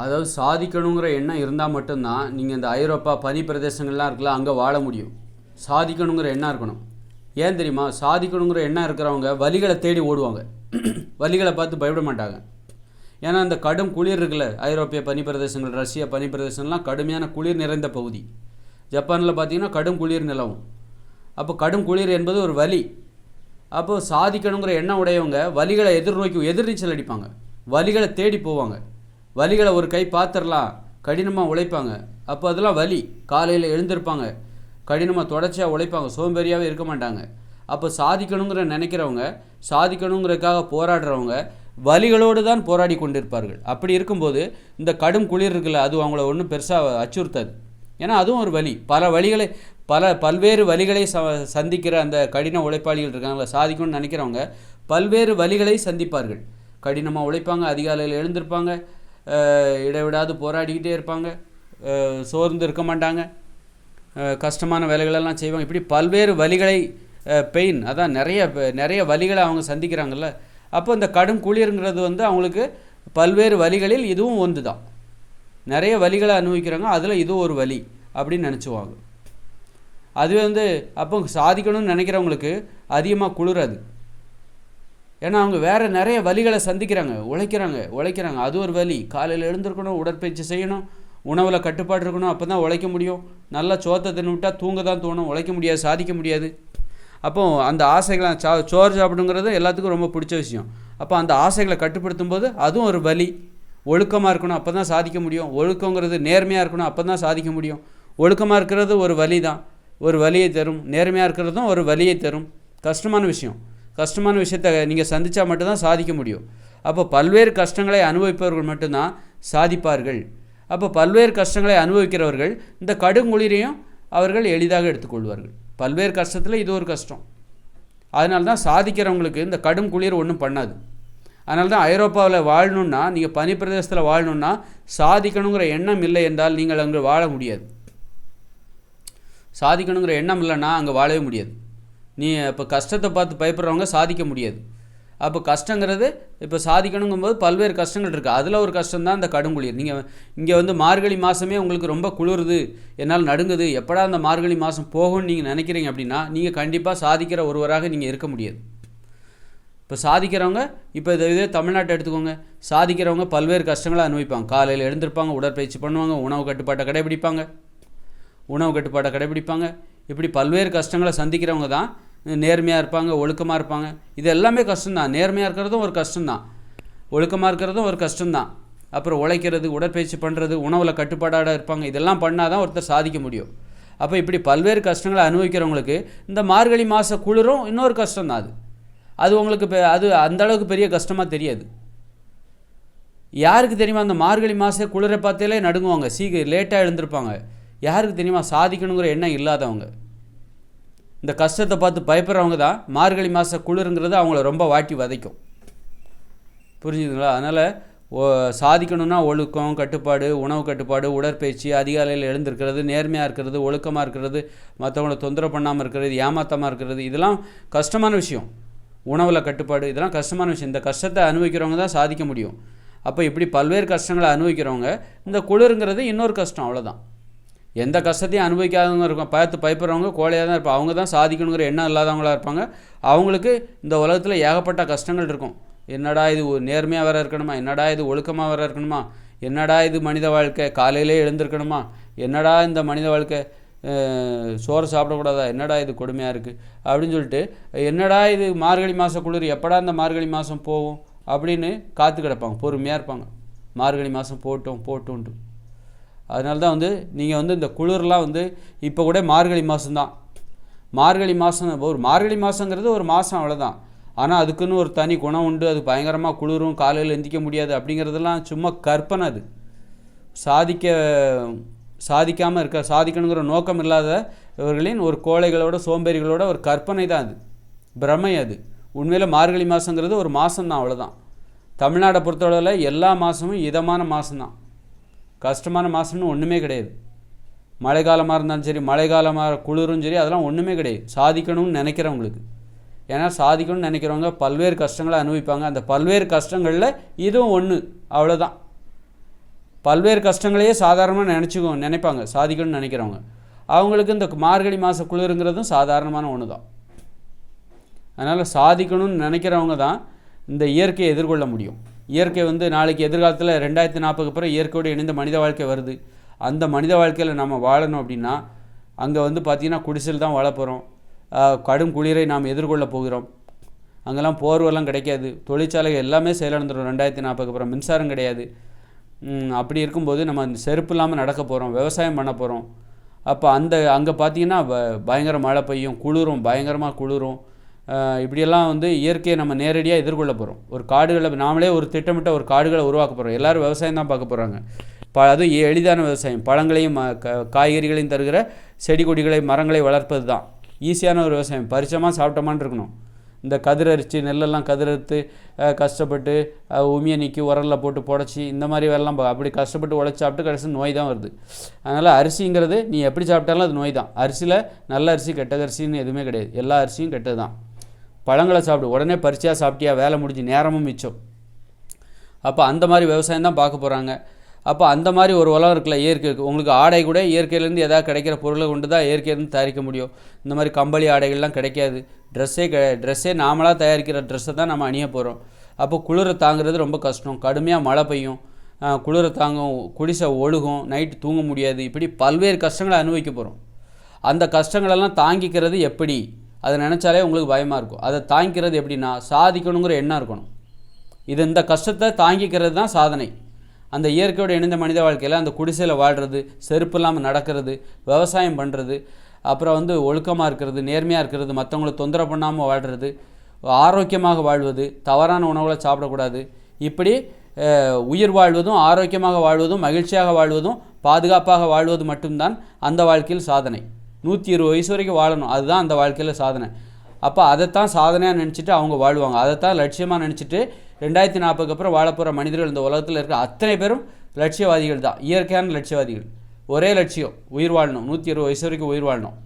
அதாவது சாதிக்கணுங்கிற எண்ணம் இருந்தால் மட்டும்தான் நீங்கள் இந்த ஐரோப்பா பனி பிரதேசங்கள்லாம் இருக்கலாம் அங்கே வாழ முடியும். சாதிக்கணுங்கிற எண்ணம் இருக்கணும். ஏன் தெரியுமா? சாதிக்கணுங்கிற எண்ணம் இருக்கிறவங்க வலிகளை தேடி ஓடுவாங்க. வலிகளை பார்த்து பயப்பட மாட்டாங்க. ஏன்னா இந்த கடும் குளிர் இருக்குல்ல ஐரோப்பிய பனி பிரதேசங்கள் ரஷ்யா பனி பிரதேசங்கள்லாம் கடுமையான குளிர் நிறைந்த பகுதி. ஜப்பானில் பார்த்தீங்கன்னா கடும் குளிர் நிலவும். அப்போ கடும் குளிர் என்பது ஒரு வலி. அப்போது சாதிக்கணுங்கிற எண்ணம் உடையவங்க வலிகளை எதிர்நோக்கி எதிர்நீச்சல் அடிப்பாங்க. வலிகளை தேடி போவாங்க. வலிகளை ஒரு கை பார்த்துடலாம் கடினமாக உழைப்பாங்க. அப்போ அதெல்லாம் வலி. காலையில் எழுந்திருப்பாங்க. கடினமாக தொடர்ச்சியாக உழைப்பாங்க. சோம்பேறியாகவே இருக்க மாட்டாங்க. அப்போ சாதிக்கணுங்கிற நினைக்கிறவங்க சாதிக்கணுங்கிறதுக்காக போராடுறவங்க வலிகளோடு தான் போராடி கொண்டிருப்பார்கள். அப்படி இருக்கும்போது இந்த கடும் குளிர் இருக்குல்ல அது அவங்கள ஒன்றும் பெருசாக அச்சுறுத்தாது. ஏன்னா அதுவும் ஒரு வலி. பல வழிகளை பல பல்வேறு வழிகளை ச சந்திக்கிற அந்த கடின உழைப்பாளிகள் இருக்காங்களா சாதிக்கணும்னு நினைக்கிறவங்க பல்வேறு வழிகளை சந்திப்பார்கள். கடினமாக உழைப்பாங்க அதிகாலையில் எழுந்திருப்பாங்க. இடைவிடாது போராடிக்கிட்டே இருப்பாங்க. சோர்ந்து இருக்க மாட்டாங்க. கஷ்டமான வேலைகளெல்லாம் செய்வாங்க. இப்படி பல்வேறு வழிகளை பெயின் அதான் நிறைய நிறைய வழிகளை அவங்க சந்திக்கிறாங்கல்ல. அப்போ இந்த கடும் குளிருங்கிறது வந்து அவங்களுக்கு பல்வேறு வழிகளில் இதுவும் ஒன்று தான். நிறைய வழிகளை அனுபவிக்கிறாங்க. அதில் இது ஒரு வழி அப்படின்னு நினச்சிவாங்க. அது வந்து அப்போ சாதிக்கணும்னு நினைக்கிறவங்களுக்கு அதிகமாக குளிராது ஏன்னா அவங்க வேறு நிறைய வழிகளை சந்திக்கிறாங்க உழைக்கிறாங்க உழைக்கிறாங்க. அது ஒரு வழி. காலையில் எழுந்திருக்கணும் உடற்பயிற்சி செய்யணும் உணவில் கட்டுப்பாடு இருக்கணும் அப்போ தான் உழைக்க முடியும். நல்லா சோத்தை தின்னுவிட்டால் தூங்க தான் தோணும். உழைக்க முடியாது சாதிக்க முடியாது. அப்போ அந்த ஆசைகளை சா சோறு சாப்பிடுங்கிறது எல்லாத்துக்கும் ரொம்ப பிடிச்ச விஷயம். அப்போ அந்த ஆசைகளை கட்டுப்படுத்தும் போது அதுவும் ஒரு வழி. ஒழுக்கமாக இருக்கணும் அப்போ தான் சாதிக்க முடியும். ஒழுக்கங்கிறது நேர்மையாக இருக்கணும் அப்போ தான் சாதிக்க முடியும். ஒழுக்கமாக இருக்கிறது ஒரு வழி தான் ஒரு வழியை தரும். நேர்மையாக இருக்கிறதும் ஒரு வழியை தரும். கஷ்டமான விஷயம். கஷ்டமான விஷயத்தை நீங்கள் சந்தித்தா மட்டும்தான் சாதிக்க முடியும். அப்போ பல்வேறு கஷ்டங்களை அனுபவிப்பவர்கள் மட்டும்தான் சாதிப்பார்கள். அப்போ பல்வேறு கஷ்டங்களை அனுபவிக்கிறவர்கள் இந்த கடுங்குளிரையும் அவர்கள் எளிதாக எடுத்துக்கொள்வார்கள். பல்வேறு கஷ்டத்தில் இது ஒரு கஷ்டம். அதனால தான் சாதிக்கிறவங்களுக்கு இந்த கடும் குளிர் ஒன்றும் பண்ணாது. அதனால தான் ஐரோப்பாவில் வாழணுன்னா நீங்கள் பனிப்பிரதேசத்தில் வாழணுன்னா சாதிக்கணுங்கிற எண்ணம் இல்லை என்றால் நீங்கள் அங்கே வாழ முடியாது. சாதிக்கணுங்கிற எண்ணம் இல்லைன்னா அங்கே வாழவே முடியாது. நீ இப்போ கஷ்டத்தை பார்த்து பயப்படுறவங்க சாதிக்க முடியாது. அப்போ கஷ்டங்கிறது இப்போ சாதிக்கணுங்கும்போது பல்வேறு கஷ்டங்கள் இருக்குது அதில் ஒரு கஷ்டம் தான் இந்த கடுங்குளிர். நீங்கள் இங்கே வந்து மார்கழி மாதமே உங்களுக்கு ரொம்ப குளிருது என்னால் நடுங்குது எப்படா அந்த மார்கழி மாதம் போகும்னு நீங்கள் நினைக்கிறீங்க அப்படின்னா நீங்கள் கண்டிப்பாக சாதிக்கிற ஒருவராக நீங்கள் இருக்க முடியாது. இப்போ சாதிக்கிறவங்க இப்போ இதை இதே தமிழ்நாட்டை எடுத்துக்கோங்க. சாதிக்கிறவங்க பல்வேறு கஷ்டங்களை அனுபவிப்பாங்க. காலையில் எழுந்திருப்பாங்க உடற்பயிற்சி பண்ணுவாங்க உணவு கட்டுப்பாட்டை கடைபிடிப்பாங்க. உணவு கட்டுப்பாட்டை கடைபிடிப்பாங்க. இப்படி பல்வேறு கஷ்டங்களை சந்திக்கிறவங்க தான் நேர்மையாக இருப்பாங்க ஒழுக்கமாக இருப்பாங்க. இது எல்லாமே கஷ்டம்தான். நேர்மையாக இருக்கிறதும் ஒரு கஷ்டம்தான். ஒழுக்கமாக இருக்கிறதும் ஒரு கஷ்டம்தான். அப்புறம் உழைக்கிறது உடற்பயிற்சி பண்ணுறது உணவில் கட்டுப்பாடாக இருப்பாங்க. இதெல்லாம் பண்ணால் தான் ஒருத்தர் சாதிக்க முடியும். அப்போ இப்படி பல்வேறு கஷ்டங்களை அனுபவிக்கிறவங்களுக்கு இந்த மார்கழி மாத குளிரும் இன்னொரு கஷ்டம்தான் அது. அது உங்களுக்கு பெ- அது அந்த அளவுக்கு பெரிய கஷ்டமாக தெரியாது. யாருக்கு தெரியுமா அந்த மார்கழி மாத குளிரை பார்த்தாலே நடுங்குவாங்க. சீக்கிரம் லேட்டாக எழுந்திருப்பாங்க. யாருக்கு தெரியுமா சாதிக்கணுங்கிற எண்ணம் இல்லாதவங்க. இந்த கஷ்டத்தை பார்த்து பயப்படுறவங்க தான் மார்கழி மாத குளிருங்கிறது அவங்கள ரொம்ப வாட்டி வதைக்கும். புரிஞ்சுதுங்களா? அதனால் ஓ சாதிக்கணும்னா ஒழுக்கம் கட்டுப்பாடு உணவு கட்டுப்பாடு உடற்பயிற்சி அதிகாலையில் எழுந்திருக்கிறது நேர்மையாக இருக்கிறது ஒழுக்கமாக இருக்கிறது மற்றவங்கள தொந்தரவு பண்ணாமல் இருக்கிறது ஏமாத்தமாக இருக்கிறது இதெல்லாம் கஷ்டமான விஷயம். உணவில் கட்டுப்பாடு இதெல்லாம் கஷ்டமான விஷயம். இந்த கஷ்டத்தை அனுபவிக்கிறவங்க தான் சாதிக்க முடியும். அப்போ இப்படி பல்வேறு கஷ்டங்களை அனுபவிக்கிறவங்க இந்த குளிருங்கிறது இன்னொரு கஷ்டம் அவ்வளோதான் எந்த கஷ்டத்தையும் அனுபவிக்காதவங்க இருக்கும் பார்த்து பயப்படுறவங்க கோழையாக தான் இருப்பாங்க. அவங்க தான் சாதிக்கணுங்கிற எண்ணம் இல்லாதவங்களா இருப்பாங்க. அவங்களுக்கு இந்த உலகத்தில் ஏகப்பட்ட கஷ்டங்கள் இருக்கும். என்னடா இது நேர்மையாக வேற இருக்கணுமா? என்னடா இது ஒழுக்கமாக வேற இருக்கணுமா? என்னடா இது மனித வாழ்க்கை? காலையிலே எழுந்திருக்கணுமா? என்னடா இந்த மனித வாழ்க்கை? சோறு சாப்பிடக்கூடாதா? என்னடா இது கொடுமையாக இருக்குது அப்படின்னு சொல்லிட்டு என்னடா இது மார்கழி மாத குளிர்? எப்படா இந்த மார்கழி மாதம் போகும்? அப்படின்னு காத்து கிடப்பாங்க. பொறுமையாக இருப்பாங்க. மார்கழி மாதம் போட்டும் போட்டோன்ட்டு. அதனால தான் வந்து நீங்கள் வந்து இந்த குளிர்லாம் வந்து இப்போ கூட மார்கழி மாதம்தான் மார்கழி மாதம் ஒரு மார்கழி மாதங்கிறது ஒரு மாதம் அவ்வளோதான் ஆனால் அதுக்குன்னு ஒரு தனி குணம் உண்டு. அது பயங்கரமாக குளிரும் காலையில் எந்திக்க முடியாது அப்படிங்கிறதெல்லாம் சும்மா கற்பனை அது. சாதிக்க சாதிக்காமல் இருக்க சாதிக்கணுங்கிற நோக்கம் இல்லாத இவர்களின் ஒரு கோழைகளோட சோம்பேறிகளோட ஒரு கற்பனை தான் அது. பிரமை அது. உண்மையில் மார்கழி மாதங்கிறது ஒரு மாதம் தான் அவ்வளோதான் தமிழ்நாடை பொறுத்தளவில் எல்லா மாதமும் இதமான மாதம்தான் கஷ்டமான மாதம்னு ஒன்றுமே கிடையாது. மழை காலமாக இருந்தாலும் சரி மழை காலமாக குளிரும் சரி அதெல்லாம் ஒன்றுமே கிடையாது. சாதிக்கணும்னு நினைக்கிறவங்களுக்கு. ஏன்னா சாதிக்கணும்னு நினைக்கிறவங்க பல்வேறு கஷ்டங்களை அனுபவிப்பாங்க. அந்த பல்வேறு கஷ்டங்களில் இதுவும் ஒன்று அவ்வளோதான் பல்வேறு கஷ்டங்களையே சாதாரணமாக நினச்சிக்கோ நினைப்பாங்க. சாதிக்கணும்னு நினைக்கிறவங்க. அவங்களுக்கு இந்த மார்கழி மாத குளிருங்கிறதும் சாதாரணமான ஒன்று தான் அதனால் சாதிக்கணும்னு நினைக்கிறவங்க தான் இந்த இயற்கையை எதிர்கொள்ள முடியும். இயற்கை வந்து நாளைக்கு எதிர்காலத்தில் ரெண்டாயிரத்தி நாற்பதுக்கு அப்புறம் இயற்கையோடு இணைந்த மனித வாழ்க்கை வருது. அந்த மனித வாழ்க்கையில் நம்ம வாழணும் அப்படின்னா அங்கே வந்து பார்த்திங்கன்னா குடிசையில் தான் வாழ போகிறோம் கடும் குளிரை நாம் எதிர்கொள்ள போகிறோம். அங்கெல்லாம் போர்வெல்லாம் கிடைக்காது. தொழிற்சாலை எல்லாமே செயலிழந்துடும் ரெண்டாயிரத்தி நாற்பதுக்கு அப்புறம் மின்சாரம் கிடையாது. அப்படி இருக்கும்போது நம்ம அந்த செருப்பு இல்லாமல் நடக்க போகிறோம் விவசாயம் பண்ண போகிறோம் அப்போ அந்த அங்கே பார்த்தீங்கன்னா பயங்கர மழை பெய்யும். குளிரும் பயங்கரமாக குளிரும். இப்படியெல்லாம் வந்து இயற்கையை நம்ம நேரடியாக எதிர்கொள்ள போகிறோம் ஒரு காடுகளை நாமளே ஒரு திட்டமிட்ட ஒரு காடுகளை உருவாக்க போகிறோம் எல்லாரும் விவசாயம் தான் பார்க்க போகிறாங்க ப அது எளிதான விவசாயம். பழங்களையும் ம- க- காய்கறிகளையும் தருகிற செடி கொடிகளை மரங்களை வளர்ப்பது தான். ஈஸியான ஒரு விவசாயம். பரிச்சமாக சாப்பிட்டோமான்னு இருக்கணும். இந்த கதிரரிச்சு நெல்லெல்லாம் கதிரறுத்து கஷ்டப்பட்டு உமியை நீக்கி உரலில் போட்டு புடச்சி இந்த மாதிரி வேலைலாம் பா- அப்படி கஷ்டப்பட்டு உழைச்சி சாப்பிட்டு கடைசி நோய் தான் வருது. அதனால் அரிசிங்கிறது நீ எப்படி சாப்பிட்டாலும் அது நோய் தான். அரிசியில் நல்ல அரிசி கெட்ட அரிசின்னு எதுவுமே கிடையாது. எல்லா அரிசியும் கெட்டது தான். பழங்களை சாப்பிடு. உடனே பறிச்சா சாப்பிட்டியா? வேலை முடிஞ்சு நேரமும் மிச்சம். அப்போ அந்த மாதிரி விவசாயம் தான் பார்க்க போகிறாங்க அப்போ அந்த மாதிரி ஒரு உலகம் இருக்குல்ல இயற்கைக்கு உங்களுக்கு ஆடை கூட இயற்கையிலேருந்து எதாவது கிடைக்கிற பொருளை கொண்டு தான் இயற்கையிலேருந்து தயாரிக்க முடியும். இந்த மாதிரி கம்பளி ஆடைகள்லாம் கிடைக்காது. ட்ரெஸ்ஸே க ட்ரெஸ்ஸே நாமளாக தயாரிக்கிற ட்ரெஸ்ஸை தான் நம்ம அணிய போகிறோம் அப்போ குளிரை தாங்கிறது ரொம்ப கஷ்டம். கடுமையாக மழை பெய்யும். குளிரை தாங்கும் குடிசை ஒழுகும் நைட்டு தூங்க முடியாது. இப்படி பல்வேறு கஷ்டங்களை அனுபவிக்க போகிறோம் அந்த கஷ்டங்களெல்லாம் தாங்கிக்கிறது எப்படி? அதை நினச்சாலே உங்களுக்கு பயமாக இருக்கும். அதை தாங்கிக்கிறது எப்படின்னா சாதிக்கணுங்கிற எண்ணம் இருக்கணும். இது இந்த கஷ்டத்தை தாங்கிக்கிறது தான் சாதனை. அந்த இயற்கையோட இணைந்த மனித வாழ்க்கையில் அந்த குடிசையில் வாழ்கிறது செருப்பு இல்லாமல் நடக்கிறது விவசாயம் பண்ணுறது அப்புறம் வந்து ஒழுக்கமாக இருக்கிறது நேர்மையாக இருக்கிறது மற்றவங்களை தொந்தரவு பண்ணாமல் வாழ்கிறது ஆரோக்கியமாக வாழ்வது தவறான உணவுகளை சாப்பிடக்கூடாது. இப்படி உயிர் வாழ்வதும் ஆரோக்கியமாக வாழ்வதும் மகிழ்ச்சியாக வாழ்வதும் பாதுகாப்பாக வாழ்வது மட்டும்தான் அந்த வாழ்க்கையில் சாதனை. நூற்றி இருபது வயசு வரைக்கும் வாழணும். அதுதான் அந்த வாழ்க்கையில் சாதனை. அப்போ அதைத்தான் சாதனையாக நினச்சிட்டு அவங்க வாழ்வாங்க. அதைத்தான் லட்சியமாக நினச்சிட்டு ரெண்டாயிரத்தி நாற்பதுக்கு அப்புறம் வாழப்போகிற மனிதர்கள் இந்த உலகத்தில் இருக்கிற அத்தனை பேரும் லட்சியவாதிகள் தான். இயற்கையான லட்சியவாதிகள். ஒரே லட்சியம் உயிர் வாழணும். நூற்றி இருபது வயசு வரைக்கும் உயிர் வாழணும்.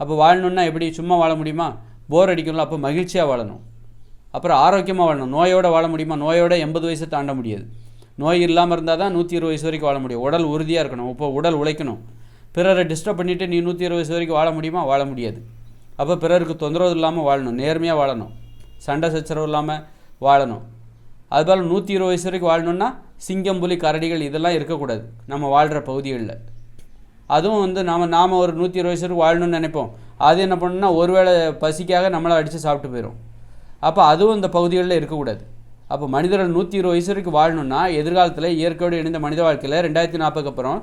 அப்போ வாழணுன்னா எப்படி? சும்மா வாழ முடியுமா? போர் அடிக்கணும் அப்போ மகிழ்ச்சியாக வாழணும். அப்புறம் ஆரோக்கியமாக வாழணும். நோயோடு வாழ முடியுமா? நோயோட எண்பது வயசு தாண்ட முடியாது. நோய் இல்லாமல் இருந்தால் தான் நூற்றி இருபது வயசு வரைக்கும் வாழ முடியும். உடல் உறுதியாக இருக்கணும். இப்போ உடல் உழைக்கணும். பிறரை டிஸ்டர்ப் பண்ணிவிட்டு நீ நூற்றி இருபது வயசு வரைக்கும் வாழ முடியுமா? வாழ முடியாது. அப்போ பிறருக்கு தொந்தரவு இல்லாமல் வாழணும். நேர்மையாக வாழணும். சண்டை சச்சரவு இல்லாமல் வாழணும். அதுபோல் நூற்றி இருபது வயசு வரைக்கும் வாழணுன்னா சிங்கம் புலி கரடிகள் இதெல்லாம் இருக்கக்கூடாது. நம்ம வாழ்கிற பகுதிகளில். அதுவும் வந்து நாம் நாம் ஒரு நூற்றி இருபது வயசு வரைக்கும் வாழணும்னு நினைப்போம். அது என்ன பண்ணுன்னா ஒருவேளை பசிக்காக நம்மளை அடித்து சாப்பிட்டு போயிடும் அப்போ அதுவும் இந்த பகுதிகளில் இருக்கக்கூடாது. அப்போ மனிதர்கள் நூற்றி இருபது வயசு வரைக்கும் வாழணும்னா எதிர்காலத்தில் இயற்கையோடு இணைந்த மனித வாழ்க்கையில் ரெண்டாயிரத்தி நாற்பதுக்கு அப்புறம்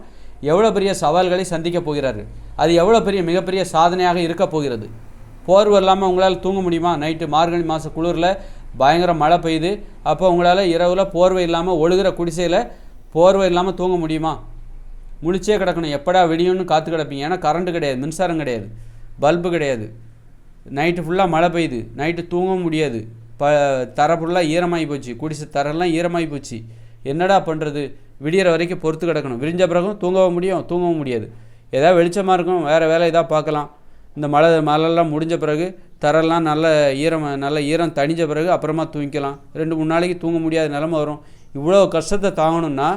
எவ்வளோ பெரிய சவால்களை சந்திக்க போகிறார்கள் அது எவ்வளோ பெரிய மிகப்பெரிய சாதனையாக இருக்க போகிறது? போர்வை இல்லாமல் உங்களால் தூங்க முடியுமா? நைட்டு மார்கழி மாத குளிரில் பயங்கர மழை பெய்யுது. அப்போ உங்களால் இரவில் போர்வை இல்லாமல் ஒழுகிற குடிசையில் போர்வை இல்லாமல் தூங்க முடியுமா? முழிச்சே கிடக்கணும். எப்படா விடியும்னு காத்து கிடப்பீங்க. ஏன்னா கரண்ட் கிடையாது மின்சாரம் கிடையாது பல்பு கிடையாது. நைட்டு ஃபுல்லாக மழை பெய்யுது. நைட்டு தூங்கவும் முடியாது. ப தர ஃபுல்லாக ஈரமாகி போச்சு. குடிசை தரெல்லாம் ஈரமாகி போச்சு. என்னடா பண்ணுறது விடியற வரைக்கும் பொறுத்து கிடக்கணும். விரிஞ்ச பிறகும் தூங்கவும் முடியும் தூங்கவும் முடியாது. ஏதாவது வெளிச்சமாக இருக்கும் வேறு வேலை ஏதாவது பார்க்கலாம். இந்த மழை மழைலாம் முடிஞ்ச பிறகு தரெல்லாம் நல்ல ஈரம் நல்ல ஈரம் தணிஞ்ச பிறகு அப்புறமா தூங்கிக்கலாம். ரெண்டு மூணு நாளைக்கு தூங்க முடியாத நிலமை வரும். இவ்வளோ கஷ்டத்தை தாங்கணும்னா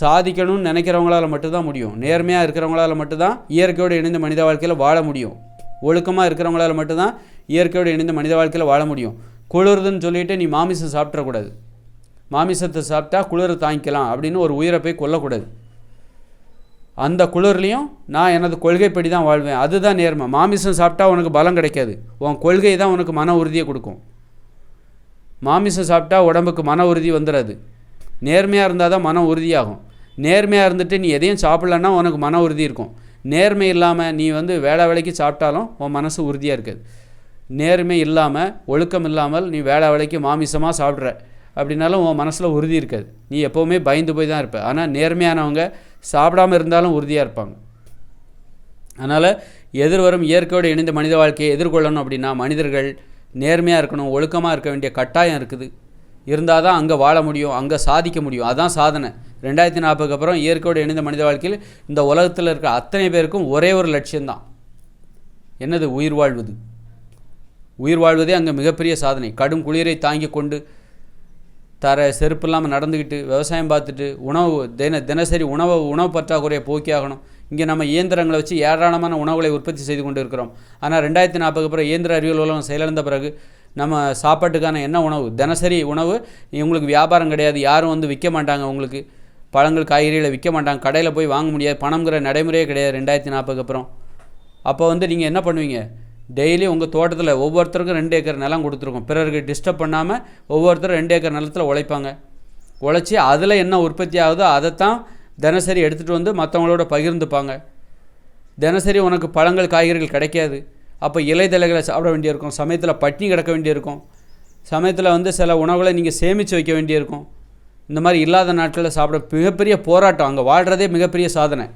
சாதிக்கணும்னு நினைக்கிறவங்களால மட்டும்தான் முடியும். நேர்மையாக இருக்கிறவங்களால மட்டும்தான் இயற்கையோடு இணைந்த மனித வாழ்க்கையில் வாழ முடியும். ஒழுக்கமாக இருக்கிறவங்களால மட்டும்தான் இயற்கையோடு இணைந்த மனித வாழ்க்கையில் வாழ முடியும். குளிருதுன்னு சொல்லிட்டு நீ மாமிசம் சாப்பிட்றக்கூடாது மாமிசத்தை சாப்பிட்டா குளிரை தாங்கிக்கலாம் அப்படின்னு ஒரு உயிரை போய் கொல்லக்கூடாது. அந்த குளிர்லேயும் நான் எனது கொள்கைப்படி தான் வாழ்வேன். அதுதான் நேர்மை. மாமிசம் சாப்பிட்டா உனக்கு பலம் கிடைக்காது. உன் கொள்கை தான் உனக்கு மன உறுதியை கொடுக்கும். மாமிசம் சாப்பிட்டா உடம்புக்கு மன உறுதி வந்துடாது நேர்மையாக இருந்தால் தான் மன உறுதியாகும். நேர்மையாக இருந்துட்டு நீ எதையும் சாப்பிட்லன்னா உனக்கு மன உறுதி இருக்கும். நேர்மை இல்லாமல் நீ வந்து வேலை வேலைக்கு சாப்பிட்டாலும் உன் மனசு உறுதியாக இருக்காது. நேர்மை இல்லாமல் ஒழுக்கம் இல்லாமல் நீ வேலை வேலைக்கு மாமிசமாக சாப்பிட்ற. அப்படின்னாலும் உன் மனசில் உறுதி இருக்காது. நீ எப்போவுமே பயந்து போய் தான் இருப்ப. ஆனால் நேர்மையானவங்க சாப்பிடாம இருந்தாலும் உறுதியாக இருப்பாங்க. அதனால் எதிர்வரும் இயற்கையோடு இணைந்த மனித வாழ்க்கையை எதிர்கொள்ளணும் அப்படின்னா மனிதர்கள் நேர்மையாக இருக்கணும் ஒழுக்கமாக இருக்க வேண்டிய கட்டாயம் இருக்குது. இருந்தால் தான் அங்கே வாழ முடியும் அங்கே சாதிக்க முடியும். அதுதான் சாதனை. ரெண்டாயிரத்தி நாற்பதுக்கு அப்புறம் இயற்கையோடு இணைந்த மனித வாழ்க்கையில் இந்த உலகத்தில் இருக்க அத்தனை பேருக்கும் ஒரே ஒரு லட்சியம்தான் என்னது? உயிர் வாழ்வது. உயிர் வாழ்வதே அங்கே மிகப்பெரிய சாதனை. கடும் குளிரை தாங்கி கொண்டு தர செருப்பு இல்லாமல் நடந்துக்கிட்டு விவசாயம் பார்த்துட்டு உணவு தின தினசரி உணவு உணவு பற்றாக்குறையை போக்கி ஆகணும் இங்கே நம்ம இயந்திரங்களை வச்சு ஏராளமான உணவுகளை உற்பத்தி செய்து கொண்டு இருக்கிறோம். ஆனால் ரெண்டாயிரத்தி நாற்பதுக்கு அப்புறம் இயந்திர அறிவியல் உலகம் செயலிழந்த பிறகு நம்ம சாப்பாட்டுக்கான என்ன உணவு? தினசரி உணவு உங்களுக்கு வியாபாரம் கிடையாது. யாரும் வந்து விற்க மாட்டாங்க உங்களுக்கு பழங்கள் காய்கறிகளை விற்க மாட்டாங்க. கடையில் போய் வாங்க முடியாது. பணங்கிற நடைமுறையே கிடையாது ரெண்டாயிரத்தி நாற்பதுக்கு அப்புறம். அப்போ வந்து நீங்கள் என்ன பண்ணுவீங்க? டெய்லி உங்கள் தோட்டத்தில் ஒவ்வொருத்தருக்கும் ரெண்டு ஏக்கர் நிலம் கொடுத்துருக்கோம். பிறருக்கு டிஸ்டர்ப் பண்ணாமல் ஒவ்வொருத்தரும் ரெண்டு ஏக்கர் நிலத்தில் உழைப்பாங்க. உழைச்சி அதில் என்ன உற்பத்தி ஆகுதோ அதைத்தான் தினசரி எடுத்துகிட்டு வந்து மற்றவங்களோட பகிர்ந்துப்பாங்க. தினசரி உனக்கு பழங்கள் காய்கறிகள் கிடைக்காது. அப்போ இலைதலைகளை சாப்பிட வேண்டியிருக்கும். சமயத்தில் பட்டினி கிடக்க வேண்டியிருக்கும். சமயத்தில் வந்து சில உணவுகளை நீங்கள் சேமித்து வைக்க வேண்டியிருக்கும். இந்த மாதிரி இல்லாத நாட்களில் சாப்பிட மிகப்பெரிய போராட்டம். அங்கே வாழ்கிறதே மிகப்பெரிய சாதனை.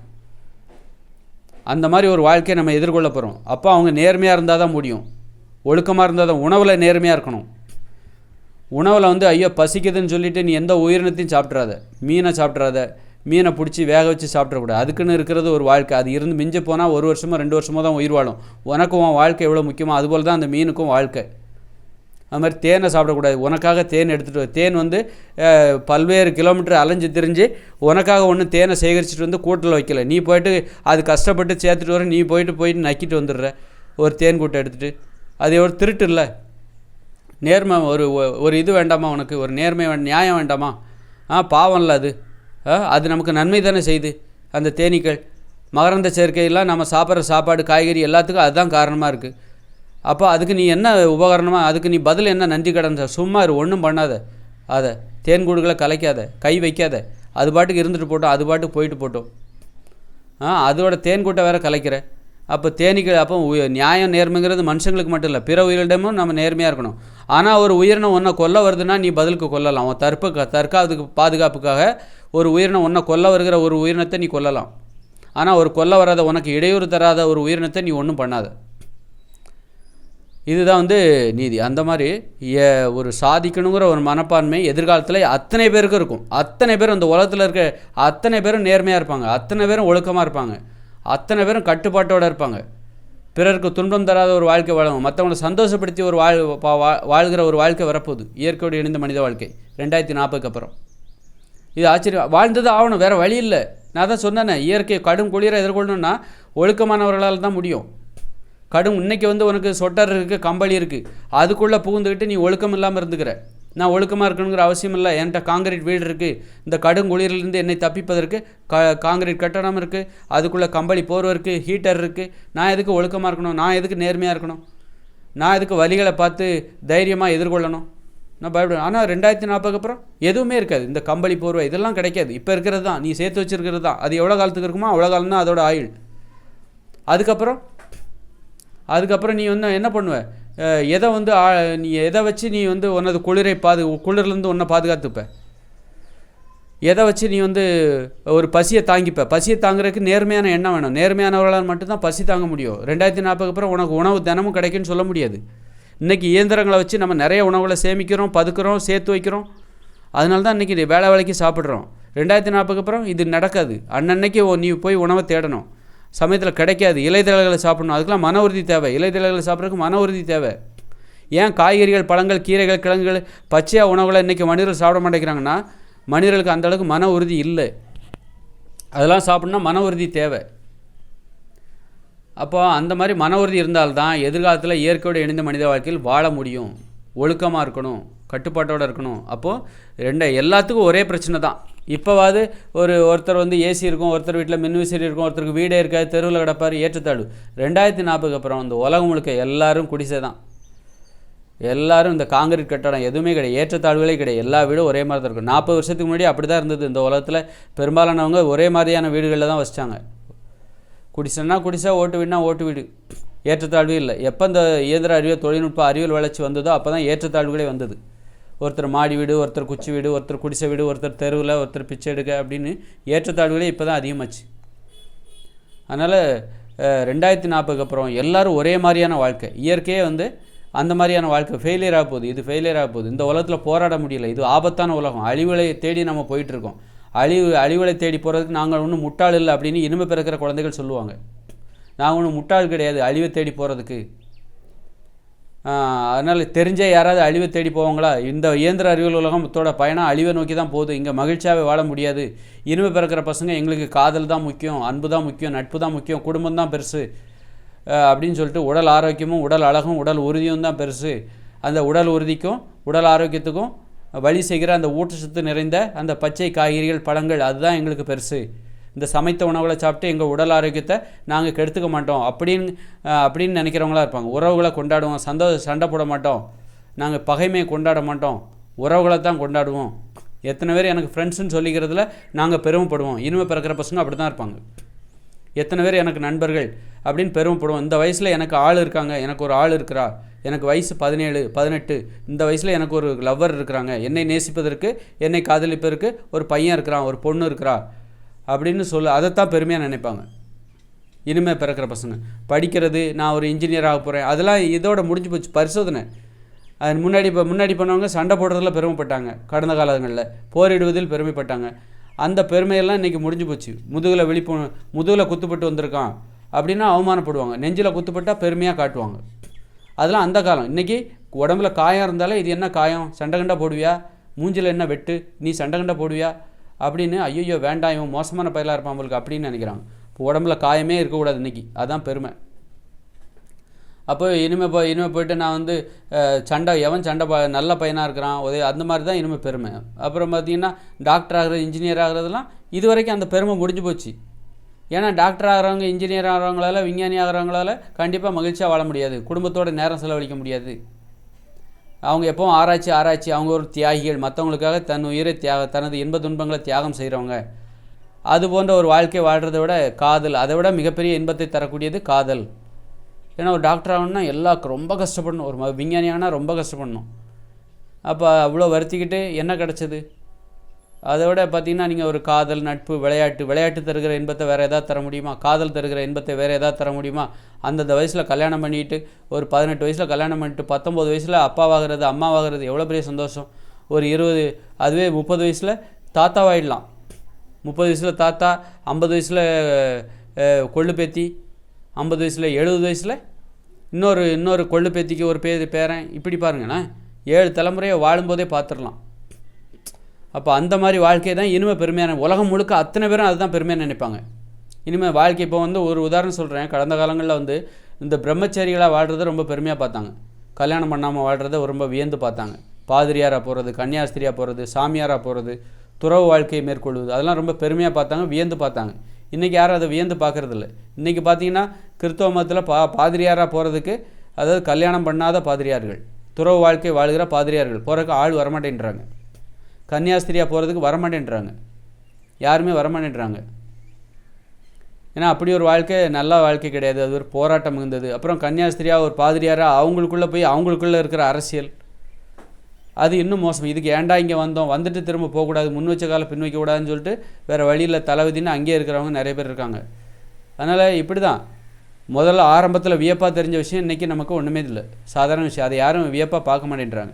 அந்த மாதிரி ஒரு வாழ்க்கையை நம்ம எதிர்கொள்ள போகிறோம் அப்போ அவங்க நேர்மையாக இருந்தால் தான் முடியும். ஒழுக்கமாக இருந்தால் தான் உணவில் நேர்மையாக இருக்கணும். உணவில் வந்து ஐயோ பசிக்குதுன்னு சொல்லிட்டு நீ எந்த உயிரினத்தையும் சாப்பிட்றாத மீனை சாப்பிட்றாத மீனை பிடிச்சி வேக வச்சு சாப்பிட்றக்கூடாது அதுக்குன்னு இருக்கிறது ஒரு வாழ்க்கை. அது இருந்து மிஞ்சி போனால் ஒரு வருஷமோ ரெண்டு வருஷமோ தான் உயிர் வாழும். உனக்கும் உன் வாழ்க்கை எவ்வளோ முக்கியமோ அதுபோல் தான் அந்த மீனுக்கும் வாழ்க்கை. அது மாதிரி தேனை சாப்பிடக்கூடாது. உனக்காக தேன் எடுத்துகிட்டு தேன் வந்து பல்வேறு கிலோமீட்டர் அலைஞ்சு திரிஞ்சு உனக்காக ஒன்றும் தேனை சேகரிச்சுட்டு வந்து கூட்டில் வைக்கல. நீ போயிட்டு அது கஷ்டப்பட்டு சேர்த்துட்டு வர நீ போயிட்டு போயிட்டு நக்கிட்டு வந்துடுற. ஒரு தேன் கூட்டை எடுத்துகிட்டு அது ஒரு திருட்டு இல்லை. நேர்மை ஒரு ஒ- ஒரு இது வேண்டாமா உனக்கு? ஒரு நேர்மை நியாயம் வேண்டாமா? ஆ பாவம் இல்லை அது. ஆ அது நமக்கு நன்மை தானே செய்யுது அந்த தேனீக்கள். மகரந்த சேர்க்கையெல்லாம் நம்ம சாப்பிட்ற சாப்பாடு காய்கறி எல்லாத்துக்கும் அதுதான் காரணமாக இருக்குது அப்போ அதுக்கு நீ என்ன உபகரணமாக அதுக்கு நீ பதில் என்ன நன்றி கடன் சார் சும்மா இரு ஒன்றும் பண்ணாத. அதை தேன்கூடுகளை கலைக்காத கை வைக்காத. அது பாட்டுக்கு இருந்துட்டு போட்டோம் அது பாட்டுக்கு போயிட்டு போட்டோம். ஆ அதோட தேன் கூட்டை வேறு கலைக்கிற. அப்போ தேனீக்கள் அப்போ உய- நியாயம் நேர்மைங்கிறது மனுஷங்களுக்கு மட்டும் இல்லை பிற உயிரிடமும் நம்ம நேர்மையாக இருக்கணும். ஆனால் ஒரு உயிரினம் ஒன்றை கொல்ல வருதுன்னா நீ பதிலுக்கு கொல்லலாம். உன் தற்பு தற்காவதுக்கு பாதுகாப்புக்காக ஒரு உயிரினம் ஒன்றை கொல்ல வருகிற ஒரு உயிரினத்தை நீ கொல்லலாம். ஆனால் ஒரு கொல்ல வராத உனக்கு இடையூறு தராத ஒரு உயிரினத்தை நீ ஒன்றும் பண்ணாத. இதுதான் வந்து நீதி. அந்த மாதிரி எ- ஒரு சாதிக்கணுங்கிற ஒரு மனப்பான்மை எதிர்காலத்தில் அத்தனை பேருக்கும் இருக்கும். அத்தனை பேரும் இந்த உலகத்தில் இருக்க அத்தனை பேரும் நேர்மையாக இருப்பாங்க. அத்தனை பேரும் ஒழுக்கமாக இருப்பாங்க. அத்தனை பேரும் கட்டுப்பாட்டோடு இருப்பாங்க. பிறருக்கு துன்பம் தராத ஒரு வாழ்க்கை வாழும் மற்றவங்களை சந்தோஷப்படுத்தி ஒரு வாழ் பா- வா- வாழ்கிற ஒரு வாழ்க்கை வரப்போகுது. இயற்கையோடு இணைந்த மனித வாழ்க்கை. ரெண்டாயிரத்தி நாற்பதுக்கு அப்புறம். இது ஆச்சரியம். வாழ்ந்தது ஆகணும். வேறு வழி இல்லை. நான் தான் சொன்னேனே இயற்கை கடும் குளிரை எதிர்கொள்ளணும்னா ஒழுக்கமானவர்களால் தான் முடியும். கடும் இன்னைக்கு வந்து உனக்கு சொட்டர் இருக்குது கம்பளி இருக்குது அதுக்குள்ளே புகுந்துக்கிட்டு நீ ஒழுக்கம் இல்லாமல் இருந்துக்கிற. நான் ஒழுக்கமாக இருக்கணுங்கிற அவசியம் இல்லை. என்கிட்ட காங்கிரீட் வீடு இருக்குது இந்த கடும் குளிரிலிருந்து என்னை தப்பிப்பதற்கு க காங்கிரீட் கட்டணம் இருக்குது அதுக்குள்ளே கம்பளி போர்வை இருக்குது ஹீட்டர் இருக்குது நான் எதுக்கு ஒழுக்கமாக இருக்கணும்? நான் எதுக்கு நேர்மையாக இருக்கணும்? நான் எதுக்கு வலிகளை பார்த்து தைரியமாக எதிர்கொள்ளணும்? நான் பயப்படுவேன் ஆனால் ரெண்டாயிரத்தி நாற்பதுக்கு அப்புறம் எதுவுமே இருக்காது. இந்த கம்பளி போர்வை இதெல்லாம் கிடைக்காது. இப்போ இருக்கிறது தான். நீ சேர்த்து வச்சிருக்கிறது தான். அது எவ்வளோ காலத்துக்கு இருக்குமோ அவ்வளோ காலம் தான் அதோட ஆயுள். அதுக்கப்புறம் அதுக்கப்புறம் நீ வந்து என்ன பண்ணுவ? எதை வந்து ஆ- நீ எதை வச்சு நீ வந்து உன்னது குளிரை பாது குளிர்லேருந்து உன்னை பாதுகாத்துப்ப? எதை வச்சு நீ வந்து ஒரு பசியை தாங்கிப்ப? பசியை தாங்குறதுக்கு நேர்மையான எண்ணம் வேணும். நேர்மையானவர்களால் மட்டும்தான் பசி தாங்க முடியும். ரெண்டாயிரத்தி நாற்பதுக்கு அப்புறம் உனக்கு உணவு தினமும் கிடைக்குன்னு சொல்ல முடியாது. இன்றைக்கி இயந்திரங்களை வச்சு நம்ம நிறைய உணவுகளை சேமிக்கிறோம் பதுக்கிறோம் சேர்த்து வைக்கிறோம். அதனால தான் இன்றைக்கி வேலை வேலைக்கு சாப்பிட்றோம். ரெண்டாயிரத்தி நாற்பதுக்கு அப்புறம் இது நடக்காது. அன்னன்னைக்கு நீ போய் உணவை தேடணும். சமயத்தில் கிடைக்காது. இலைதழகளை சாப்பிடணும். அதுக்கெல்லாம் மன உறுதி தேவை. இலைதழகளை சாப்பிட்றதுக்கு மன உறுதி தேவை. ஏன் காய்கறிகள் பழங்கள் கீரைகள் கிழங்குகள் பச்சையாக உணவுகளை இன்றைக்கி மனிதர்கள் சாப்பிட மாட்டேங்கிறாங்கன்னா மனிதர்களுக்கு அந்தளவுக்கு மன உறுதி இல்லை. அதெல்லாம் சாப்பிட்ணுன்னா மன உறுதி தேவை. அப்போ அந்த மாதிரி மன உறுதி இருந்தால்தான் எதிர்காலத்தில் இயற்கையோடு இணைந்த மனித வாழ்க்கையில் வாழ முடியும். ஒழுக்கமாக இருக்கணும். கட்டுப்பாட்டோடு இருக்கணும். அப்போது ரெண்டு எல்லாத்துக்கும் ஒரே பிரச்சனை தான். இப்போவாது ஒரு ஒருத்தர் வந்து ஏசி இருக்கும் ஒருத்தர் வீட்டில் மின்விசிறி இருக்கும் ஒருத்தருக்கு வீடே இருக்காது தெருவில் கிடப்பார் ஏற்றத்தாழ்வு. ரெண்டாயிரத்தி நாற்பதுக்கு அப்புறம் இந்த உலகம் முழுக்க எல்லாரும் குடிசை தான் எல்லாரும் இந்த காங்கிரீட் கட்டடம் எதுவுமே கிடையாது ஏற்றத்தாழ்வுகளே கிடையாது. எல்லா வீடும் ஒரே மாதிரி தான் இருக்கும். நாற்பது வருஷத்துக்கு முன்னாடி அப்படி தான் இருந்தது. இந்த உலகத்தில் பெரும்பாலானவங்க ஒரே மாதிரியான வீடுகளில் தான் வசிச்சாங்க. குடிசைன்னா குடிசை ஓட்டு வீடுனா ஓட்டு வீடு. ஏற்றத்தாழ்வு இல்லை. எப்போ இந்த இயந்திர அறிவியல் தொழில்நுட்ப அறிவியல் வளர்ச்சி வந்ததோ அப்போ தான் ஏற்றத்தாழ்வுகளே வந்தது. ஒருத்தர் மாடி வீடு ஒருத்தர் குச்சி வீடு ஒருத்தர் குடிசை வீடு ஒருத்தர் தெருவில் ஒருத்தர் பிச்சை எடுக்க அப்படின்னு ஏற்றத்தாழ்வுகளே இப்போ தான் அதிகமாச்சு அதனால் ரெண்டாயிரத்தி நாற்பதுக்கு அப்புறம் எல்லாரும் ஒரே மாதிரியான வாழ்க்கை. இயற்கையே வந்து அந்த மாதிரியான வாழ்க்கை ஃபெயிலியர் ஆக போகுது இது ஃபெயிலியர் ஆக போகுது. இந்த உலகத்தில் போராட முடியல இது ஆபத்தான உலகம். அழிவுகளை தேடி நம்ம போயிட்டுருக்கோம் அழிவு அழிவுகளை தேடி போகிறதுக்கு நாங்கள் ஒன்றும் முட்டாள் இல்லை அப்படின்னு இனிமே பிறக்கிற குழந்தைகள் சொல்லுவாங்க. நாங்கள் ஒன்றும் முட்டாள் கிடையாது அழிவை தேடி போகிறதுக்கு அதனால் தெரிஞ்சே யாராவது அழிவை தேடி போவாங்களா? இந்த இயந்திர அறிவியல் உலகத்தோட பயணம் அழிவை நோக்கி தான் போகுது. இங்கே மகிழ்ச்சியாகவே வாழ முடியாது. இனிமே பிறக்கிற பசங்க எங்களுக்கு காதல் தான் முக்கியம் அன்பு தான் முக்கியம் நட்பு தான் முக்கியம் குடும்பம் தான் பெருசு அப்படின்னு சொல்லிட்டு உடல் ஆரோக்கியமும் உடல் அழகும் உடல் உறுதியும் தான் பெருசு. அந்த உடல் உறுதிக்கும் உடல் ஆரோக்கியத்துக்கும் வழி செய்கிற அந்த ஊட்டச்சத்து நிறைந்த அந்த பச்சை காய்கறிகள் பழங்கள் அதுதான் எங்களுக்கு பெருசு. இந்த சமைத்த உணவுகளை சாப்பிட்டு எங்கள் உடல் ஆரோக்கியத்தை நாங்கள் கெடுத்துக்க மாட்டோம். அப்படின்னு அப்படின்னு நினைக்கிறவங்களா இருப்பாங்க. உறவுகளை கொண்டாடுவோம். சந்தோஷ சண்டை போட மாட்டோம். நாங்கள் பகைமையை கொண்டாட மாட்டோம். உறவுகளை தான் கொண்டாடுவோம். எத்தனை பேர் எனக்கு ஃப்ரெண்ட்ஸுன்னு சொல்லிக்கிறதுல நாங்கள் பெருமைப்படுவோம். இனிமே பிறக்கிற பசங்க அப்படி தான் இருப்பாங்க. எத்தனை பேர் எனக்கு நண்பர்கள் அப்படின்னு பெருமைப்படுவோம். இந்த வயசில் எனக்கு ஆள் இருக்காங்க. எனக்கு ஒரு ஆள் இருக்கிறா. எனக்கு வயசு பதினேழு பதினெட்டு. இந்த வயசில் எனக்கு ஒரு லவ்வர் இருக்கிறாங்க. என்னை நேசிப்பதற்கு என்னை காதலிப்பதற்கு ஒரு பையன் இருக்கிறான் ஒரு பொண்ணு இருக்கிறா. அப்படின்னு சொல்ல அதைத்தான் பெருமையாக நினைப்பாங்க. இனிமேல் பிறக்கிற பசங்க. படிக்கிறது நான் ஒரு இன்ஜினியர் ஆக போகிறேன் அதெல்லாம் இதோட முடிஞ்சு போச்சு. பரிசோதனை. அது முன்னாடி இப்போ முன்னாடி பண்ணவங்க சண்டை போடுறதில் பெருமைப்பட்டாங்க கடந்த காலங்களில். போரிடுவதில் பெருமைப்பட்டாங்க. அந்த பெருமையெல்லாம் இன்றைக்கி முடிஞ்சு போச்சு. முதுகில் விழிப்பு முதுகில் குத்துப்பட்டு வந்திருக்கான் அப்படின்னா அவமானப்படுவாங்க. நெஞ்சில் குத்துப்பட்டா பெருமையாக காட்டுவாங்க. அதெல்லாம் அந்த காலம். இன்றைக்கி உடம்புல காயம் இருந்தாலே இது என்ன காயம்? சண்டை கண்டா போடுவியா? மூஞ்சில் என்ன வெட்டு? நீ சண்டை கண்டா போடுவியா? அப்படின்னு ஐயோ வேண்டாம் இவன் மோசமான பயிலாக இருப்பான் அவங்களுக்கு அப்படின்னு நினைக்கிறாங்க. இப்போ உடம்புல காயமே இருக்கக்கூடாது இன்றைக்கி அதுதான் பெருமை. அப்போ இனிமேல் போ இனிமேல் போயிட்டு நான் வந்து சண்டை எவன் சண்டை ப நல்ல பையனாக இருக்கிறான் உதவி அந்த மாதிரி தான் இனிமேல் பெருமை. அப்புறம் பார்த்தீங்கன்னா டாக்டர் ஆகிறது இன்ஜினியர் ஆகிறதுலாம் இது வரைக்கும் அந்த பெருமை முடிஞ்சு போச்சு. ஏன்னா டாக்டர் ஆகிறவங்க இன்ஜினியர் ஆகிறவங்களால விஞ்ஞானி ஆகிறவங்களால கண்டிப்பாக மகிழ்ச்சியாக வாழ முடியாது. குடும்பத்தோட நேரம் செலவழிக்க முடியாது. அவங்க எப்பவும் ஆராய்ச்சி ஆராய்ச்சி. அவங்க ஒரு தியாகிகள். மற்றவங்களுக்காக தன் உயிரை தியாக தனது இன்ப துன்பங்களை தியாகம் செய்கிறவங்க அது போன்ற ஒரு வாழ்க்கை வாழ்கிறத விட காதல் அதை விட மிகப்பெரிய இன்பத்தை தரக்கூடியது காதல். ஏன்னா ஒரு டாக்டர் ஆகணும்னா எல்லா ரொம்ப கஷ்டப்படணும். ஒரு விஞ்ஞானி ஆனால் ரொம்ப கஷ்டப்படணும். அப்போ அவ்வளோ வருத்திக்கிட்டு என்ன கிடச்சிது? அதை விட பார்த்தீங்கன்னா நீங்கள் ஒரு காதல் நட்பு விளையாட்டு விளையாட்டு தருகிற இன்பத்தை வேறு எதாவது தர முடியுமா? காதல் தருகிற இன்பத்தை வேறு எதாவது தர முடியுமா? அந்தந்த வயசில் கல்யாணம் பண்ணிட்டு ஒரு பதினெட்டு வயசில் கல்யாணம் பண்ணிட்டு பத்தொம்போது வயசில் அப்பாவாகிறது அம்மாவாகிறது எவ்வளோ பெரிய சந்தோஷம்? ஒரு இருபது அதுவே முப்பது வயசில் தாத்தாவாயிடலாம் முப்பது வயசில் தாத்தா ஐம்பது வயசில் கொள்ளு பேத்தி ஐம்பது வயசில் எழுபது வயசில் இன்னொரு இன்னொரு கொள்ளு பேத்திக்கு ஒரு பேர் பேரன் இப்படி பாருங்கண்ணா ஏழு தலைமுறையை வாழும்போதே பார்த்துடலாம். அப்போ அந்த மாதிரி வாழ்க்கை தான் இனிமேல் பெருமையான உலகம் முழுக்க அத்தனை பேரும் அதுதான் பெருமையாக நினைப்பாங்க. இனிமேல் வாழ்க்கை இப்போ வந்து ஒரு உதாரணம் சொல்கிறேன் கடந்த காலங்களில் வந்து இந்த பிரம்மச்சாரிகளாக வாழ்கிறத ரொம்ப பெருமையாக பார்த்தாங்க. கல்யாணம் பண்ணாமல் வாழ்கிறத ரொம்ப வியந்து பார்த்தாங்க. பாதிரியாராக போகிறது கன்னியாஸ்திரியாக போகிறது சாமியாராக போகிறது துறவு வாழ்க்கையை மேற்கொள்வது அதெல்லாம் ரொம்ப பெருமையாக பார்த்தாங்க வியந்து பார்த்தாங்க. இன்றைக்கி யாரும் அதை வியந்து பார்க்கறதில்ல. இன்றைக்கி பார்த்தீங்கன்னா கிறிஸ்தவ மதத்தில் பா பாதிரியாராக போகிறதுக்கு அதாவது கல்யாணம் பண்ணாத பாதிரியார்கள் துறவு வாழ்க்கை வாழ்கிற பாதிரியார்கள் போகிறக்கு ஆள் வரமாட்டேன்றாங்க. கன்னியாஸ்திரியாக போகிறதுக்கு வரமாட்டேன்றாங்க. யாருமே வரமாட்டேன்றாங்க. ஏன்னா அப்படி ஒரு வாழ்க்கை நல்ல வாழ்க்கை கிடையாது. அது ஒரு போராட்டம் இருந்தது. அப்புறம் கன்னியாஸ்திரியாக ஒரு பாதிரியாராக அவங்களுக்குள்ளே போய் அவங்களுக்குள்ளே இருக்கிற அரசியல். அது இன்னும் மோசம். இதுக்கு ஏன்டா இங்கே வந்தோம்? வந்துட்டு திரும்ப போகக்கூடாது. முன் வச்ச காலம் பின் வைக்கக்கூடாதுன்னு சொல்லிட்டு வேறு வழியில் தலைவிதின்னு அங்கேயே இருக்கிறவங்க நிறைய பேர் இருக்காங்க. அதனால் இப்படி தான் முதல்ல ஆரம்பத்தில் வியப்பாக தெரிஞ்ச விஷயம் இன்றைக்கி நமக்கு ஒன்றுமே இல்லை. சாதாரண விஷயம். அதை யாரும் வியப்பாக பார்க்க மாட்டேன்றாங்க.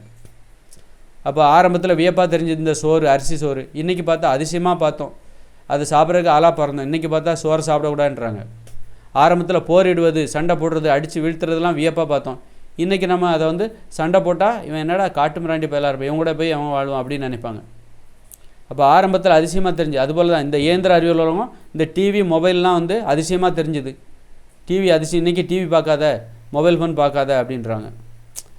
அப்போ ஆரம்பத்தில் வியப்பாக தெரிஞ்சிருந்த சோறு அரிசி சோறு இன்றைக்கி பார்த்தா அதிசயமாக பார்த்தோம். அது சாப்பிட்றதுக்கு ஆளாக பிறந்தோம். இன்றைக்கி பார்த்தா சோறு சாப்பிடக்கூடாதுன்றாங்க. ஆரம்பத்தில் போரிடுவது சண்டை போடுறது அடித்து வீழ்த்துறதுலாம் வியப்பாக பார்த்தோம். இன்றைக்கி நம்ம அதை வந்து சண்டை போட்டால் இவன் என்னடா காட்டு மிராண்டி பயலாக இருப்பான் இவன் கூட போய் அவன் வாழ்வான் அப்படின்னு நினைப்பாங்க. அப்போ ஆரம்பத்தில் அதிசயமாக தெரிஞ்சு அதுபோல் தான் இந்த இயந்திர அறிவியல் உலகம் இந்த டிவி மொபைல்லாம் வந்து அதிசயமாக தெரிஞ்சுது. டிவி அதிசயம் இன்றைக்கி டிவி பார்க்காத மொபைல் ஃபோன் பார்க்காத அப்படின்றாங்க.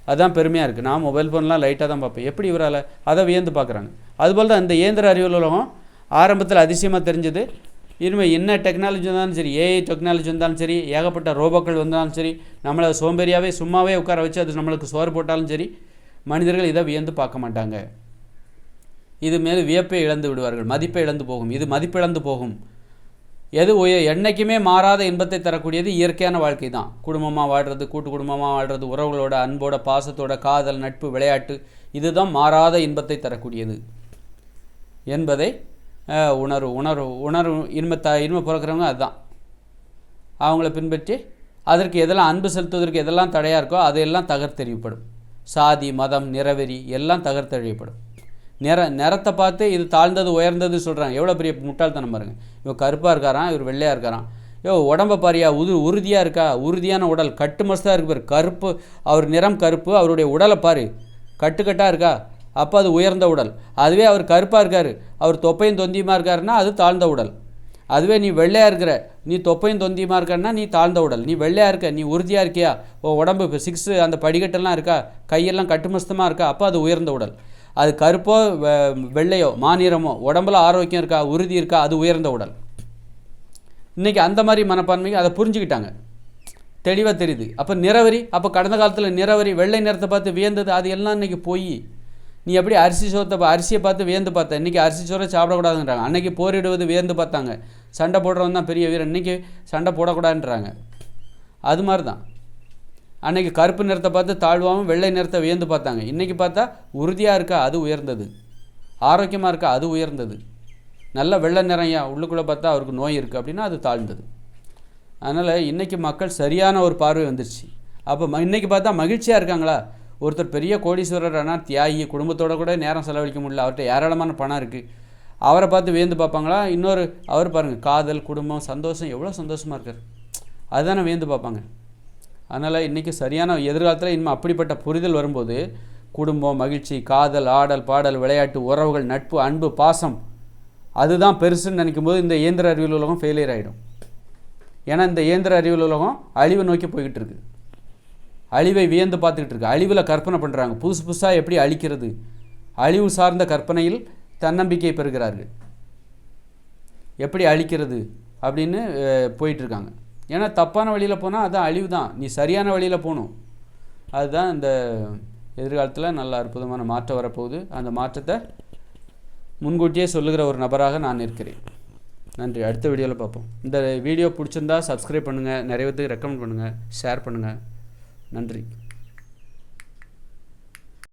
அதுதான் பெருமையாக இருக்குது நான் மொபைல் ஃபோன்லாம் லைட்டாக தான் பார்ப்பேன். எப்படி இவரால்? அதை வியந்து பார்க்குறாங்க. அதுபோல் தான் இந்த இயந்திர அறிவியல் உலகம் ஆரம்பத்தில் அதிசயமாக தெரிஞ்சது. இனிமேல் என்ன டெக்னாலஜி வந்தாலும் சரி ஏஐ டெக்னாலஜி வந்தாலும் சரி ஏகப்பட்ட ரோபோக்கள் வந்தாலும் சரி நம்மளை சோம்பேறியாகவே சும்மாவே உட்கார வச்சு அது நம்மளுக்கு சோறு போட்டாலும் சரி மனிதர்கள் இதை வியந்து பார்க்க மாட்டாங்க. இது மேலே வியப்பை இழந்து விடுவார்கள். மதிப்பை இழந்து போகும். இது மதிப்பிழந்து போகும். எது என்றைக்குமே மாறாத இன்பத்தை தரக்கூடியது இயற்கையான வாழ்க்கை தான் குடும்பமாக வாழ்கிறது கூட்டு குடும்பமாக வாழ்கிறது உறவுகளோட அன்போட பாசத்தோட காதல் நட்பு விளையாட்டு இதுதான் மாறாத இன்பத்தை தரக்கூடியது என்பதை உணர்வு உணர்வு உணர்வு இன்பத்தை இன்பம் பிறக்கிறவங்க அதுதான். அவங்கள பின்பற்றி அதற்கு எதெல்லாம் அன்பு செலுத்துவதற்கு எதெல்லாம் தடையாக இருக்கோ அதையெல்லாம் தகர்த்தெறியப்படும். சாதி மதம் நிறவெறி எல்லாம் தகர்த்தெறியப்படும். நிற நிறத்தை பார்த்து இது தாழ்ந்தது உயர்ந்தது சொல்கிறாங்க எவ்வளோ பெரிய முட்டாள்தனம் பாருங்க. இவர் கருப்பாக இருக்காராம் இவர் வெள்ளையாக இருக்காரான் யோ உடம்ப பாரியா உது உறுதியாக இருக்கா? உறுதியான உடல் கட்டுமஸ்தாக இருக்கு பாரு. கருப்பு அவர் நிறம் கருப்பு அவருடைய உடலை பாரு. கட்டுக்கட்டாக இருக்கா? அப்போ அது உயர்ந்த உடல். அதுவே அவர் கருப்பாக இருக்கார். அவர் தொப்பையும் தொந்தியுமா இருக்காருன்னா அது தாழ்ந்த உடல். அதுவே நீ வெள்ளையாக இருக்கிற நீ தொப்பையும் தொந்தியுமா இருக்கன்னா நீ தாழ்ந்த உடல். நீ வெள்ளையாக இருக்க நீ உறுதியாக இருக்கியா? ஓ உடம்பு இப்போ சிக்ஸு அந்த படிக்கட்டெல்லாம் இருக்கா? கையெல்லாம் கட்டுமஸ்தமாக இருக்கா? அப்போ அது உயர்ந்த உடல். அது கருப்போ வெ- வெள்ளையோ மாநிறமோ உடம்புல ஆரோக்கியம் இருக்கா உறுதி இருக்கா அது உயர்ந்த உடல். இன்றைக்கி அந்த மாதிரி மனப்பான்மைக்கு அதை புரிஞ்சுக்கிட்டாங்க. தெளிவாக தெரியுது. அப்போ நிறவரி அப்போ கடந்த காலத்தில் நிறவரி வெள்ளை நிறத்தை பார்த்து வியந்தது அது எல்லாம் இன்றைக்கி போய். நீ எப்படி அரிசி சோத்தை அரிசியை பார்த்து வியந்து பார்த்த? இன்றைக்கி அரிசி சோறை சாப்பிடக்கூடாதுன்றாங்க. அன்றைக்கி போரிடுவது வியந்து பார்த்தாங்க. சண்டை போடுறவன் தான் பெரிய வீரன். இன்றைக்கி சண்டை போடக்கூடாதுன்றாங்க. அது மாதிரி தான் அன்னைக்கு கருப்பு நிறத்தை பார்த்து தாழ்வாகவும் வெள்ளை நிறத்தை வியந்து பார்த்தாங்க. இன்றைக்கி பார்த்தா உறுதியாக இருக்கா? அது உயர்ந்தது. ஆரோக்கியமாக இருக்கா? அது உயர்ந்தது. நல்ல வெள்ளை நிறையா உள்ளுக்குள்ளே பார்த்தா அவருக்கு நோய் இருக்குது அப்படின்னா அது தாழ்ந்தது. அதனால் இன்றைக்கி மக்கள் சரியான ஒரு பார்வை வந்துருச்சு. அப்போ ம இன்றைக்கி பார்த்தா மகிழ்ச்சியாக இருக்காங்களா? ஒருத்தர் பெரிய கோடீஸ்வரர் ஆனால் தியாகி குடும்பத்தோட கூட நேரம் செலவழிக்க முடியல. அவர்கிட்ட ஏராளமான பணம் இருக்குது அவரை பார்த்து வியந்து பார்ப்பாங்களா? இன்னொரு அவர் பாருங்கள் காதல் குடும்பம் சந்தோஷம் எவ்வளோ சந்தோஷமாக இருக்கார். அதுதானே வியந்து பார்ப்பாங்க. அதனால் இன்றைக்கி சரியான எதிர்காலத்தில் இனிமேல் அப்படிப்பட்ட புரிதல் வரும்போது குடும்பம் மகிழ்ச்சி காதல் ஆடல் பாடல் விளையாட்டு உறவுகள் நட்பு அன்பு பாசம் அதுதான் பெருசுன்னு நினைக்கும் போது இந்த இயந்திர அறிவியல் உலகம் ஃபெயிலியர் ஆகிடும் ஏன்னா இந்த இயந்திர அறிவியல் உலகம் அழிவை நோக்கி போய்கிட்டு இருக்கு. அழிவை வியந்து பார்த்துக்கிட்டு இருக்கு. அழிவில் கற்பனை பண்ணுறாங்க புதுசு புதுசாக எப்படி அழிக்கிறது? அழிவு சார்ந்த கற்பனையில் தன்னம்பிக்கை பெறுகிறார்கள். எப்படி அழிக்கிறது அப்படின்னு போயிட்டுருக்காங்க ஏன்னா தப்பான வழியில் போனால் அதான் அழிவு தான் நீ சரியான வழியில் போகணும். அதுதான் இந்த எதிர்காலத்தில் நல்ல அற்புதமான மாற்றம் வரப்போகுது. அந்த மாற்றத்தை முன்கூட்டியே சொல்லுகிற ஒரு நபராக நான் இருக்கிறேன். நன்றி. அடுத்த வீடியோவில் பார்ப்போம். இந்த வீடியோ பிடிச்சிருந்தா சப்ஸ்கிரைப் பண்ணுங்கள் நிறைய பேருக்கு ரெக்கமெண்ட் பண்ணுங்கள் ஷேர் பண்ணுங்கள் நன்றி.